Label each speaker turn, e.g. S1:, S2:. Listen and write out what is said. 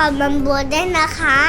S1: คอมคเมนคาด้บนวได้นะคะ